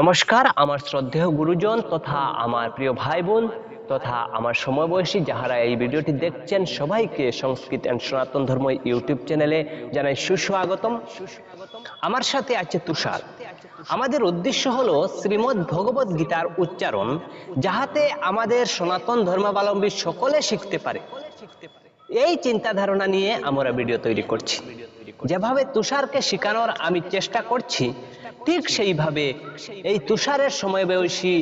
নমস্কার, আমার শ্রদ্ধেয় গুরুজন তথা আমার প্রিয় ভাই বোন তথা আমার সমবয়সী যাহারা এই ভিডিওটি দেখছেন সবাইকে সংস্কৃত অ্যান্ড সনাতন ধর্ম ইউটিউব চ্যানেলে জানাই সুস্বাগতম। আমার সাথে আছে তুষার। আমাদের উদ্দেশ্য হলো শ্রীমদ্ ভগবত গীতার উচ্চারণ, যাহাতে আমাদের সনাতন ধর্মাবলম্বী সকলে শিখতে পারে। এই চিন্তা ধারণা নিয়ে আমরা ভিডিও তৈরি করছি। যেভাবে তুষারকে শেখানোর আমি চেষ্টা করছি ঠিক সেইভাবে এই তুষারের সময় বয়সী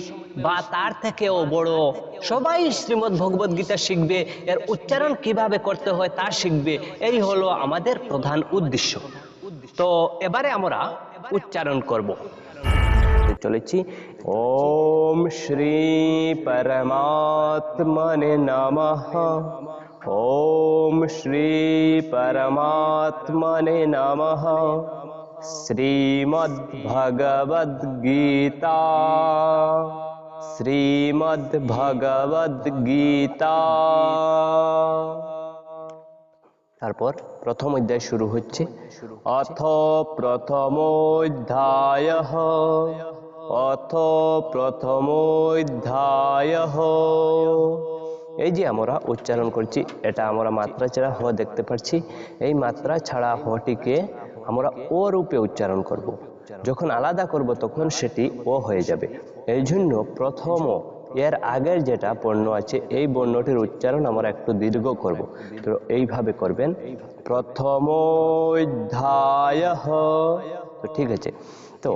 বা তার থেকেও বড় সবাই শ্রীমদ্ ভগবত গীতা শিখবে, এর উচ্চারণ কীভাবে করতে হয় তা শিখবে, এই হলো আমাদের প্রধান উদ্দেশ্য। তো এবারে আমরা উচ্চারণ করব। চলেছি। ওম শ্রী পরমাত্মনে নমঃ। ওম শ্রী পরমাত্মনে নমঃ। শ্রীমদ্ভগবদ্গীতা। শ্রীমদ্ভগবদ্গীতা। তারপর প্রথম অধ্যায় শুরু হচ্ছে। অথ প্রথমোধ্যায়। অথ প্রথমোধ্যায়। এই যে আমরা উচ্চারণ করছি এটা আমরা মাত্রা ছাড়া হ দেখতে পাচ্ছি এই মাত্রা ছাড়া হটিকে আমরা ও রূপে উচ্চারণ করব। যখন আলাদা করব তখন সেটি ও হয়ে যাবে। এই জন্য প্রথম এর আগের যেটা বর্ণ আছে এই বর্ণটির উচ্চারণ আমরা একটু দীর্ঘ করব। তো এইভাবে করবেন। প্রথম অধ্যায় তো ঠিক আছে। তো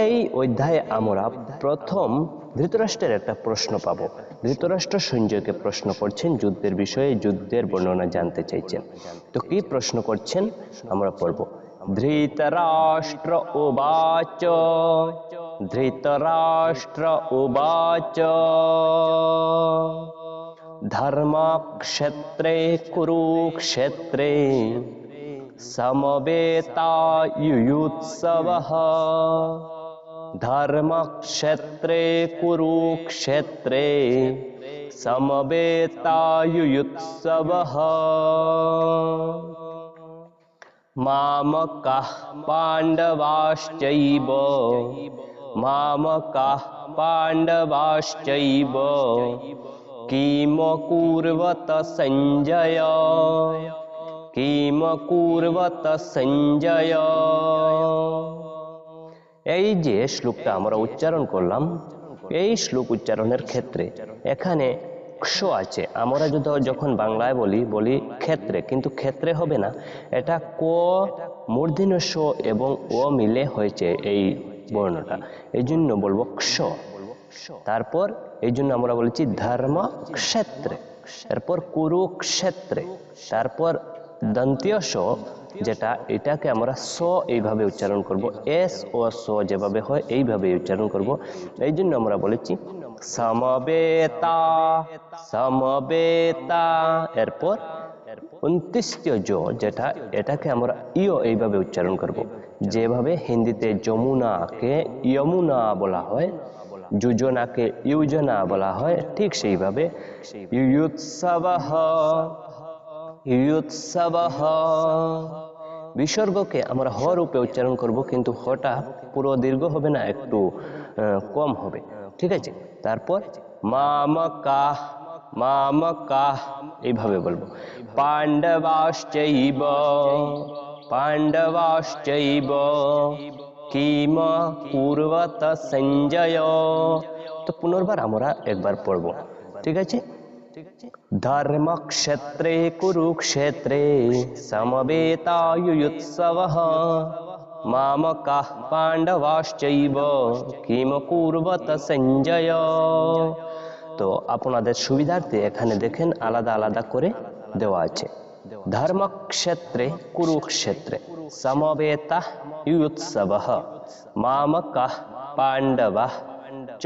এই অধ্যায়ে আমরা প্রথম ধৃতরাষ্ট্রের একটা প্রশ্ন পাব। ধৃতরাষ্ট্র সঞ্জয়কে প্রশ্ন করছেন যুদ্ধের বিষয়ে যুদ্ধের বর্ণনা জানতে চাইছেন। তো কি প্রশ্ন করছেন? আমরা পড়ব। धृतराष्ट्र उवाच। धृतराष्ट्र उवाच। धर्मक्षेत्रे कुरुक्षेत्रे समवेतायुयुत्सवः धर्मक्षेत्रे कुरुक्षेत्रे समवेतायुयुत्सवः मामकः पाण्डवाश्चैव मामकः पाण्डवाश्चैव किमकुर्वत सञ्जय কিমকুর্বত সঞ্জয় এই যে শ্লোকটা আমরা উচ্চারণ করলাম এই শ্লোক উচ্চারণের ক্ষেত্রে এখানে ক্ষ আছে। আমরা যদি যখন বাংলায় বলি বলি ক্ষেত্রে, কিন্তু ক্ষেত্রে হবে না। এটা ক মূর্ধিন স এবং ও মিলে হয়েছে এই বর্ণটা। এই জন্য বলব ক্ষ। তারপর এই জন্য আমরা বলেছি ধর্ম ক্ষেত্রে তারপর কুরুক্ষেত্রে। তারপর দন্তীয় স যেটা এটাকে আমরা স এইভাবে উচ্চারণ করব। এস ও স যেভাবে হয় এইভাবে উচ্চারণ করব। এই জন্য আমরা বলেছি, সমবেতা সমবেতা। এরপর উনত্রিশীয় জ, যেটা এটাকে আমরা ইয় এইভাবে উচ্চারণ করব। যেভাবে হিন্দিতে যমুনাকে ইয়মুনা বলা হয়, যোজনাকে ইউজনা বলা হয়, ঠিক সেইভাবে ইউৎসব বিসর্গকে আমরা হ রূপে উচ্চারণ করব, কিন্তু হটা পুরো দীর্ঘ হবে না, একটু কম হবে। ঠিক আছে? তারপর মামকাহ মামকাহ এইভাবে বলব। পাণ্ডবাশ্চৈব পাণ্ডবাশ্চৈব, কিম পূর্বত সঞ্জয়। তো পুনর্বার আমরা একবার পড়ব। ঠিক আছে? ধর্মক্ষেত্রে, কুরুক্ষেত্রে সমবেতায়ুৎসব মাম কাহ পাণ্ডবাশ্চব, কিম কুর্বত সঞ্জয়। তো আপনাদের সুবিধার্থে এখানে দেখেন আলাদা আলাদা করে দেওয়া আছে। ধর্মক্ষেত্রে, কুরুক্ষেত্রে সমবেতা ইউৎসব মামকাহ পাণ্ডবাহ চ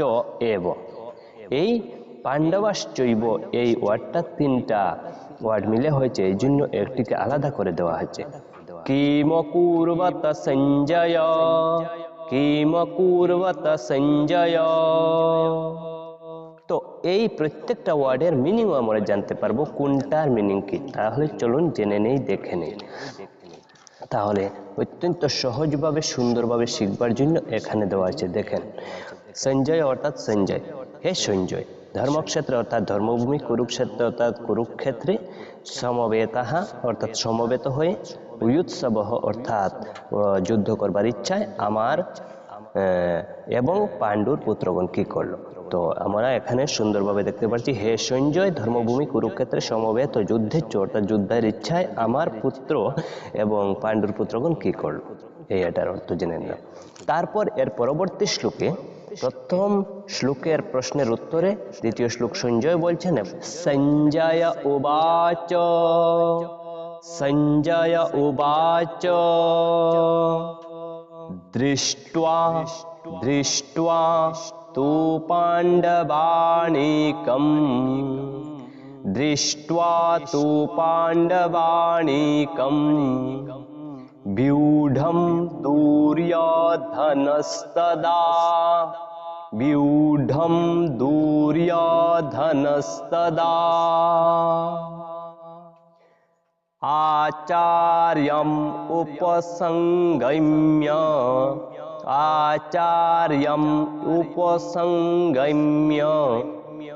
এব। এই পাণ্ডবাশ্চৈব এই ওয়ার্ডটা তিনটা ওয়ার্ড মিলে হয়েছে, এই জন্য একটিকে আলাদা করে দেওয়া হয়েছে। কিমকুর্বত সঞ্জয় কিমকুর্বত সঞ্জয়। তো এই প্রত্যেকটা ওয়ার্ডের মিনিংও আমরা জানতে পারব, কোনটার মিনিং কি। তাহলে চলুন জেনে নেই, দেখে নেই। তাহলে অত্যন্ত সহজভাবে, সুন্দরভাবে শিখবার জন্য এখানে দেওয়া আছে দেখেন। সঞ্জয় অর্থাৎ সঞ্জয়। হে সঞ্জয় ধর্মক্ষেত্রে অর্থাৎ ধর্মভূমি, কুরুক্ষেত্রে অর্থাৎ কুরুক্ষেত্রে সমবেতাহা অর্থাৎ সমবেত হয়ে উৎসব অর্থাৎ যুদ্ধ করবার ইচ্ছায় আমার এবং পাণ্ডুর পুত্রগণ কি করল? তো আমরা এখানে সুন্দরভাবে দেখতে পাচ্ছি, হে সঞ্জয়, ধর্মভূমি, কুরুক্ষেত্রে সমবেত যুদ্ধের অর্থাৎ যুদ্ধের ইচ্ছায় আমার পুত্র এবং পাণ্ডুর পুত্রগণ কি করল? এই এটার অর্থ জেনে নিলাম। তারপর এর পরবর্তী শ্লোকে প্রথম শ্লোকের প্রশ্নের উত্তরে দ্বিতীয় শ্লোক সঞ্জয় বলছেন সঞ্জয় উবাচ সঞ্জয় উবাচ दृष्ट्वा दृष्ट्वा तु पाण्डवाणीकम् दृष्ट्वा तु पाण्डवाणीकम् व्यूढं दूर्योधनस्तदा व्यूढ़ दूर्योधनस्तदा। आचार्य उपसंगम्य। आचार्य उपसंगम्य।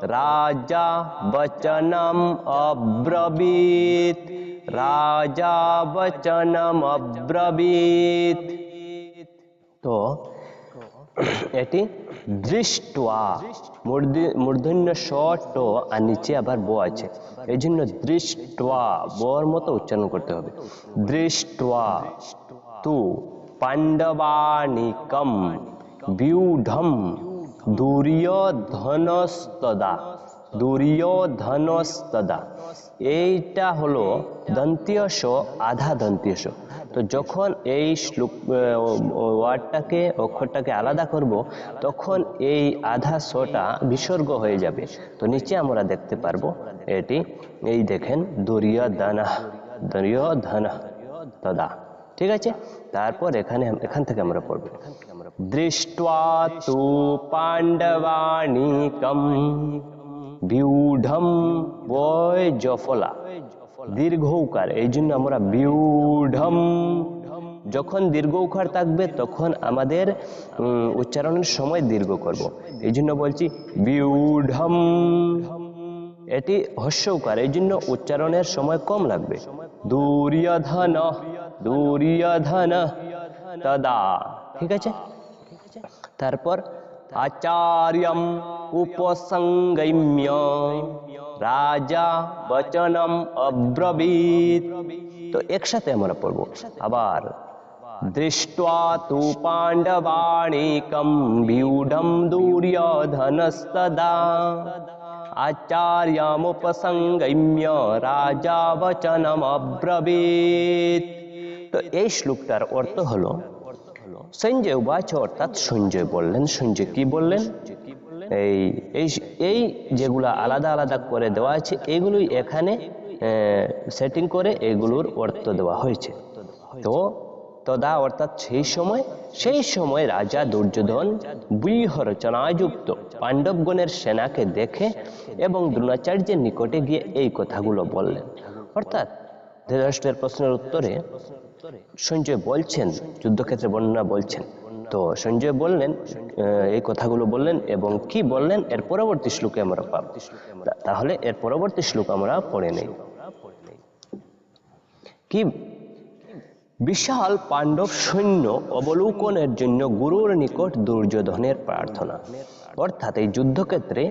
राजा वचनम अब्रवीत। राजा वचनम अब्रवीत। तो एटी? দৃষ্টয়া মূর্ধি- মূর্ধন্য শট আর নিচে আবার ব আছে। এই জন্য দৃষ্টয়া বর মতো উচ্চারণ করতে হবে। দৃষ্টয়া তু পাণ্ডবানিকম বিউঢম, দুর্যোধনস্তদা। দুর্যোধনস্তদা। এইটা হলো দন্তীয় আধা দন্তীয় তো যখন এই শ্লোক ওয়ার্ডটাকে, অক্ষরটাকে আলাদা করব, তখন এই আধা শটা বিসর্গ হয়ে যাবে। তো নিচে আমরা দেখতে পারব, এটি, এই দেখেন, দুর্যোধনা দুর্যোধনা তদা। ঠিক আছে? তারপর এখানে, এখান থেকে আমরা পড়ব। দৃষ্টা তু পাণ্ডবাণিকম। বিউঢম বয় জফলা। দীর্ঘ উকার এই জন্য আমরা বিউঢম। যখন দীর্ঘ উকার থাকবে, তখন আমাদের উচ্চারণের সময় দীর্ঘ করব। এই জন্য বলছি বিউঢম। এটি হস্য উকার এই জন্য উচ্চারণের সময় কম লাগবে। দুর্যোধন দুর্যোধন, তদা। ঠিক আছে? তারপর आचार्यम उपसंगम्य। রাজা বচনম অব্রবীত তো একসাথে আমরা পড়ব আবার দৃষ্টা তু পাণ্ডবাণীকম ভিউঢম দুর্যোধনস্তদা আচার্যমুপসংগম্য রাজা বচনম অব্রবীত তো এই শ্লোকটার অর্থ হলো সঞ্জয় উবাচ অর্থাৎ সঞ্জয় বললেন। সঞ্জয় কি বললেন? এই এই এই যেগুলা আলাদা আলাদা করে দেওয়া আছে, এগুলোই এখানে সেটিং করে এগুলোর অর্থ দেওয়া হয়েছে। তো তদা অর্থাৎ সেই সময় সেই সময় রাজা দুর্যোধন রচনাযুক্ত পাণ্ডবগণের সেনাকে দেখে এবং দ্রোণাচার্যের নিকটে গিয়ে এই কথাগুলো বললেন। অর্থাৎ ধৃতরাষ্ট্রের প্রশ্নের উত্তরে সঞ্জয় বলছেন, যুদ্ধক্ষেত্রে বর্ণনা বলছেন। তো সঞ্জয় বললেন এই কথাগুলো বললেন এবং কি বললেন, এর পরবর্তী শ্লোকে আমরা পাব। তাহলে এর পরবর্তী শ্লোক আমরা পড়ে নেই। কি? বিশাল পাণ্ডব সৈন্য অবলোকনের জন্য গুরুর নিকট দুর্যোধনের প্রার্থনা। অর্থাৎ এই যুদ্ধক্ষেত্রে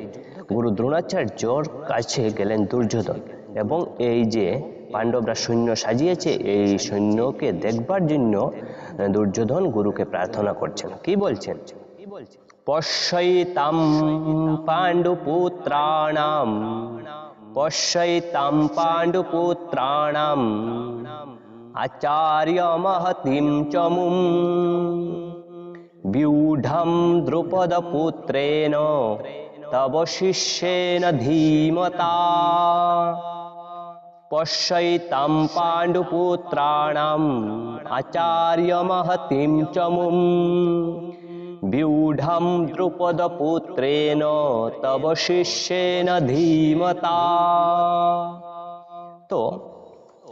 গুরু দ্রোণাচার্যর কাছে গেলেন দুর্যোধন এবং এই যে পাণ্ডবরা সৈন্য সাজিয়েছে এই সৈন্যকে দেখবার জন্য আহ, দুর্যোধন গুরুকে প্রার্থনা করছেন কি বলছেন পশ্যৈতাম পাণ্ডুপুত্রাণাম পশ্যৈতাম পাণ্ডুপুত্রাণাম আচার্য মহতিম চমুম व्यूढं द्रुपदपुत्रेण तव शिष्येन धीमता पश्यैतां पाण्डुपुत्राणाम् आचार्यमहतिं च मुं व्यूढं द्रुपदपुत्रेण तव শিষ্যেন ধীমতা তো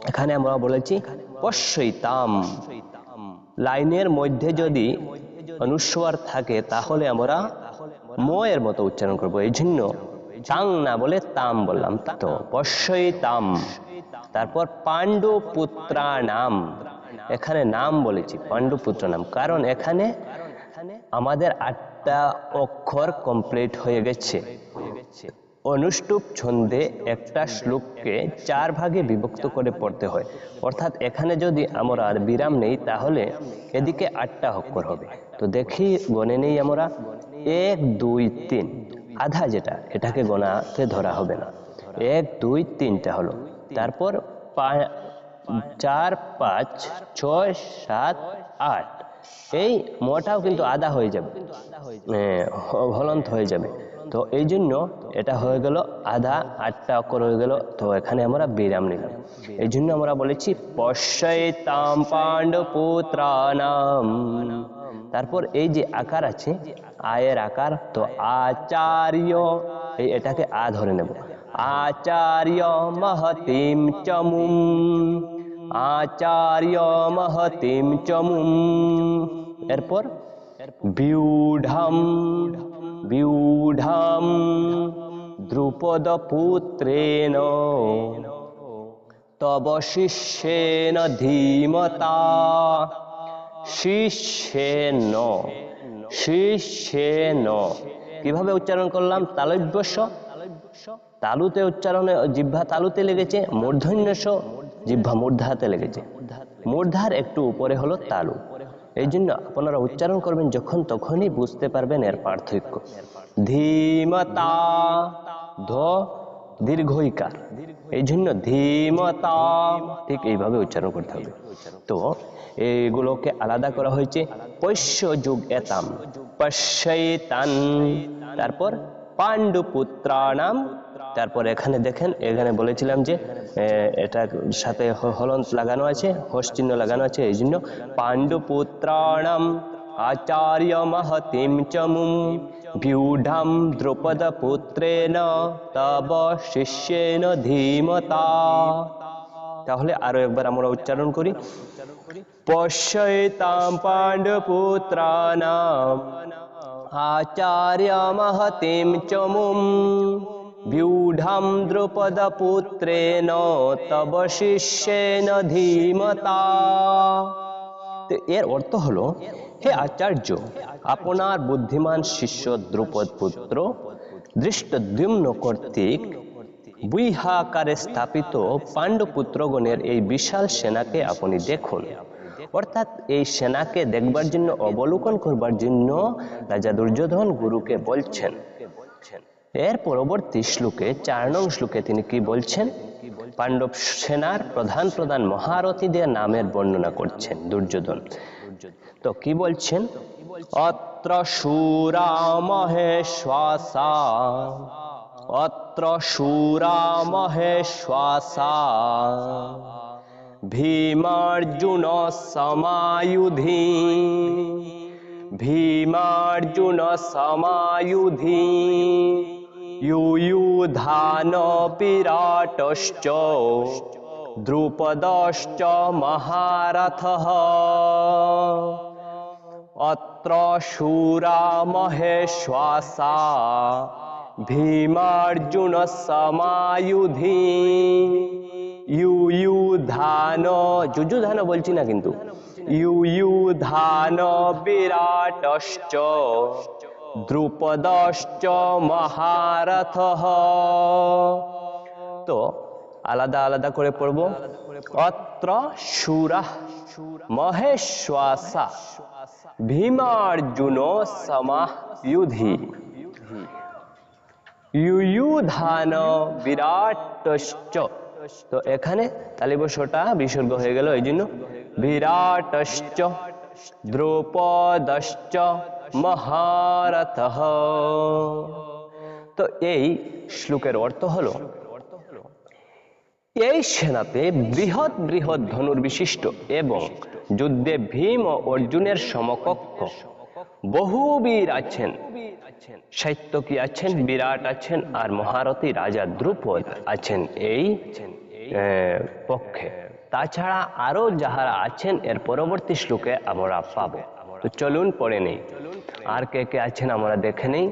এখানে আমরা বলেছি পশ্যইতাম লাইনের মধ্যে যদি অনুস্বার থাকে তাহলে আমরা ময়ের মতো উচ্চারণ করব এই জন্য তাং না বলে তাম বললাম তো পশ্যইতাম তারপর পাণ্ডু পুত্রা নাম এখানে নাম বলেছি পাণ্ডু পুত্র নাম কারণ এখানে আমাদের আটটা অক্ষর কমপ্লিট হয়ে গেছে। অনুষ্টুপ ছন্দে একটা শ্লোককে চার ভাগে বিভক্ত করে পড়তে হয়। অর্থাৎ এখানে যদি আমরা আর বিরাম নেই, তাহলে এদিকে আটটা অক্ষর হবে। তো দেখি গণে নেই আমরা। এক, দুই, তিন। আধা যেটা, এটাকে গোনাতে ধরা হবে না। এক, দুই, তিনটা হলো। তারপর চার, পাঁচ, ছয়, সাত, আট। এই মোটাও কিন্তু আধা হয়ে যাবে। হলন্ত হয়ে যাবে। তো এই জন্য এটা হয়ে গেল আধা, আটটা অক্ষর হয়ে গেল। তো এখানে আমরা বিরাম নিলাম। এই জন্য আমরা বলেছি পশ্যতাম পাণ্ডপুত্রানাম তারপর এই যে আকার আছে, আয়ের আকার, তো আচার্য, এই এটাকে আ ধরে নেব। আচার্য মহতিম চমুম আচার্য মহতিম চমুম এরপর বিউঢাম বিউঢাম দ্রুপদ পুত্রেণ তব শিষ্যেন ধীমতা, শিষ্যেন শিষ্যেন। কীভাবে উচ্চারণ করলাম? তালব্যস্য তালুতে উচ্চারণে জিহ্বা তালুতে লেগেছে, মূর্ধন্যস জিহ্বা মূর্ধাতে লেগেছে। মূর্ধার একটু উপরে হলো তালু। এই জন্য আপনারা উচ্চারণ করবেন যখন তখনই বুঝতে পারবেন এর পার্থক্য। ধীমতা ধ দীর্ঘইকার। এই জন্য ধীমতা ঠিক এইভাবে উচ্চারণ করতে হবে। তো এগুলোকে আলাদা করা হয়েছে, পৈশ্য যুগ এতাম। পশ্যতান। তারপর পাণ্ডুপুত্রানাম তারপর এখানে দেখেন এখানে বলেছিলাম যে এ, এটার সাথে হলন্ত লাগানো আছে হস লাগানো আছে এই জন্য পাণ্ডুপুত্রাণাম আচার্য মহতিম চমুম ভিউঢাম দ্রুপদ পুত্রেণ তব শিষ্যেন ধীমতা। তাহলে আরও একবার আমরা উচ্চারণ করি। পশ্যতাম পাণ্ডপুত্রানাম আচার্য মহতিম চমুম व्यूढं দ্রুপদপুত্রেণ তব শিষ্যেন ধীমতা তো এর অর্থ হলো হে আচার্য আপনার বুদ্ধিমান শিষ্য দ্রুপদ পুত্র দৃষ্টদ্যুম্ন কর্তৃক বুইহাকারে স্থাপিত পাণ্ডপুত্রগণের এই বিশাল সেনাকে আপনি দেখুন অর্থাৎ এই সেনাকে দেখবার জন্য অবলোকন করবার জন্য রাজা দুর্যোধন গুরুকে বলছেন এর পরবর্তী শ্লোকে, চার নং শ্লোকে তিনি কি বলছেন? পাণ্ডব সেনার প্রধান প্রধান মহারথীদের নামের বর্ণনা করছেন, দুর্যোধন। তো কি বলছেন? অত্র সুরা মহেশ্বাসা অত্র সুরা মহেশ্বাসা ভীমার্জুন সমায়ুধি ভীমার্জুন সমায়ুধি। ইউয়ুধান বিরাটশ্চ দ্রুপদশ্চ মহারথः অত্র শূরা মহেশ্বাসা ভীমার্জুন সমায়ুধি ইউয়ুধান যুযুধান বলছি না কিন্তু ইউয়ুধান বিরাটশ্চ দ্রুপদশ্চ মহারথः। তো আলাদা আলাদা করে পড়ব। অত্র সুরা মহেশ্বাসা। ভীমার্জুন সমায়ুধি ইউয়ুধান বিরাটশ্চ। তো এখানে তালিবশটা বিসর্গ হয়ে গেল এই জন্য বিরাটশ্চ, দ্রৌপদশ্চ মহারথ। তো এই শ্লোকের অর্থ হলো, এই সেনাতে বৃহৎ বৃহৎ ধনুর বিশিষ্ট এবং যুদ্ধে ভীম ও অর্জুনের সমকক্ষ বহু বীর আছেন। সাহিত্যকী আছেন, বিরাট আছেন আর মহারথী রাজা দ্রুপদ আছেন এই পক্ষে। তাছাড়া আরও যাহারা আছেন, এর পরবর্তী শ্লোকে আমরা পাবো। তো চলুন পড়ে নেই। আর কে কে আছেন আমরা দেখে নেই।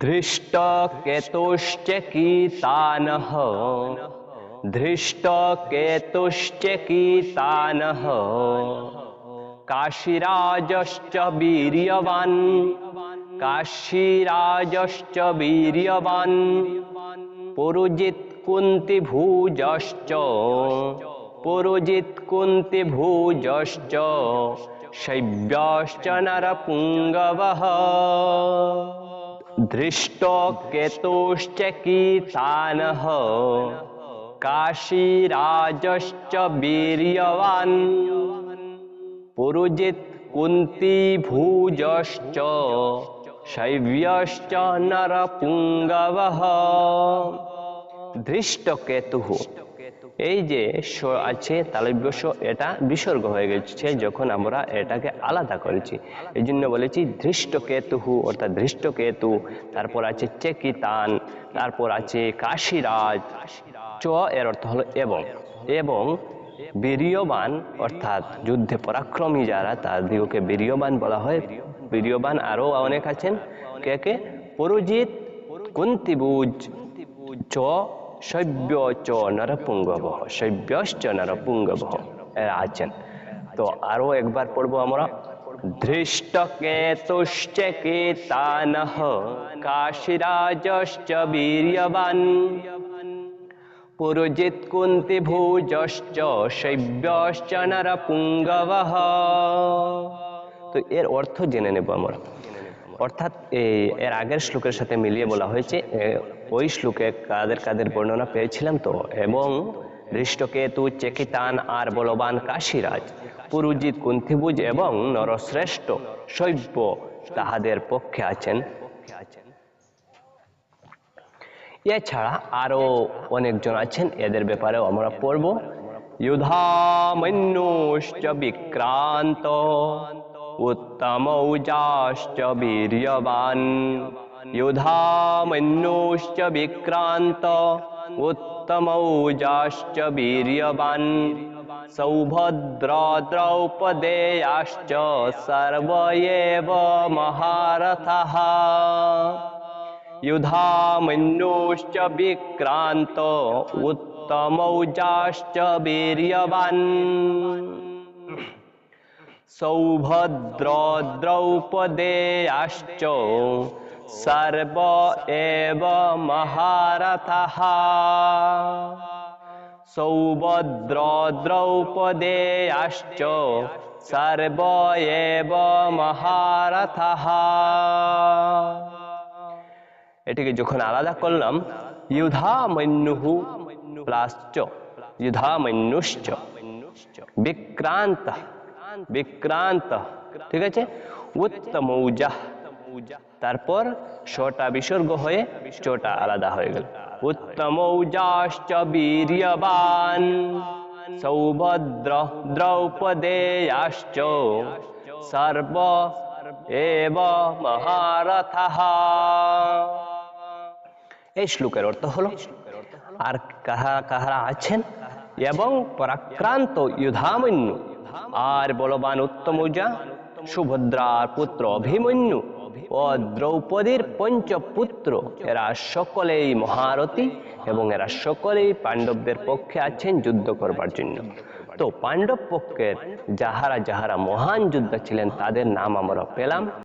ধৃষ্ট কেতুশ্চ কীতানহ। ধৃষ্ট কেতুশ্চ কীতানহ। কাশীরাজশ্চ বীর্যবান। কাশীরাজশ্চ বীর্যবান। পুরুজিত কুন্তি ভুজশ্চ পুরুজিত কুন্তি ভুজশ্চ শৈব্যশ্চ নরপুঙ্গবः দৃষ্ট কেতুশ্চ কীতানः কাশীরাজশ্চ বীর্যবান। পুরুজিত কুন্তি ভুজশ্চ শৈব্যশ্চ নরপুঙ্গবः দৃষ্ট কেতু এই যে স আছে তালব্য স এটা বিসর্গ হয়ে গেছে যখন আমরা এটাকে আলাদা করেছি। এই জন্য বলেছি ধৃষ্ট কেতু অর্থাৎ ধৃষ্ট কেতু তারপর আছে চেকিতান, তারপর আছে কাশীরাজ। চ এর অর্থ হলো এবং। এবং বীর্যবান, অর্থাৎ যুদ্ধে পরাক্রমী যারা তাদেরকে বীর্যবান বলা হয়। বীর্যবান আরও অনেক আছেন। কে কে? পুরোজিৎ, কুন্তিবুজ। চ শৈব্য চ নরপুঙ্গব শৈব্যশ্চ নরপুঙ্গব আছেন তো আরও একবার পড়ব আমরা। ধৃষ্ট কেতুশ্চ কেতানহ কাশীরাজশ্চ বীর্যবান। পুরজিত কুন্তি ভুজশ্চ শৈব্যশ্চ নরপুঙ্গবহ তো এর অর্থ জেনে নেব আমরা। অর্থাৎ এর আগের শ্লোকের সাথে মিলিয়ে বলা হয়েছে ওই শ্লোকে কাদের কাদের বর্ণনা পেয়েছিলাম তো এবং দৃষ্টকেতু চেকিতান আর বলবান কাশীরাজ পুরুজিৎ কুন্থিভুজ এবং নরশ্রেষ্ঠ শৈব্য তাহাদের পক্ষে আছেন এছাড়া আরো অনেকজন আছেন এদের ব্যাপারেও আমরা পড়ব युधामन्युश्च विक्रान्त उत्तमौजाश्च वीर्यवान् युधामन्युश्च विक्रान्त उत्तमौजाश्च वीर्यवान् सौभद्र द्रौपदेयाश्च सर्व एव महारथः। युधामन्युश्च विक्रान्त उत्तमौजाश्च वीर्यवान्। सौभद्र সর্ব এব মহারথ। সৌভদ্র দ্রৌপদেয়াশ্চ সর্ব এব মহারথ। এটিকে যখন আলাদা করলাম ইউধামন্যুহু প্লাশ্চ, ইউধামন্যুশ্চ, বিক্রান্ত বিক্রান্ত, ঠিক আছে? উত্তমৌজা তারপর ছটা বিসর্গ হয়ে চটা আলাদা হয়ে গেল। উত্তমৌজাশ্চ বীর্যবান সৌভদ্র দ্রৌপদেয়াশ্চ সর্ব এব মহারথः। এই শ্লোকের অর্থ হলো, আর কাহা কাহারা আছেন? এবং পরাক্রান্ত ইউধামন্যু, আর বলবান উত্তমৌজা, সুভদ্রার পুত্র অভিমন্যু ও দ্রৌপদীর পঞ্চপুত্র। এরা সকলেই মহারথী এবং এরা সকলেই পাণ্ডবদের পক্ষে আছেন যুদ্ধ করবার জন্য। তো পাণ্ডব পক্ষের যাহারা যাহারা মহান যোদ্ধা ছিলেন তাদের নাম আমরা পেলাম।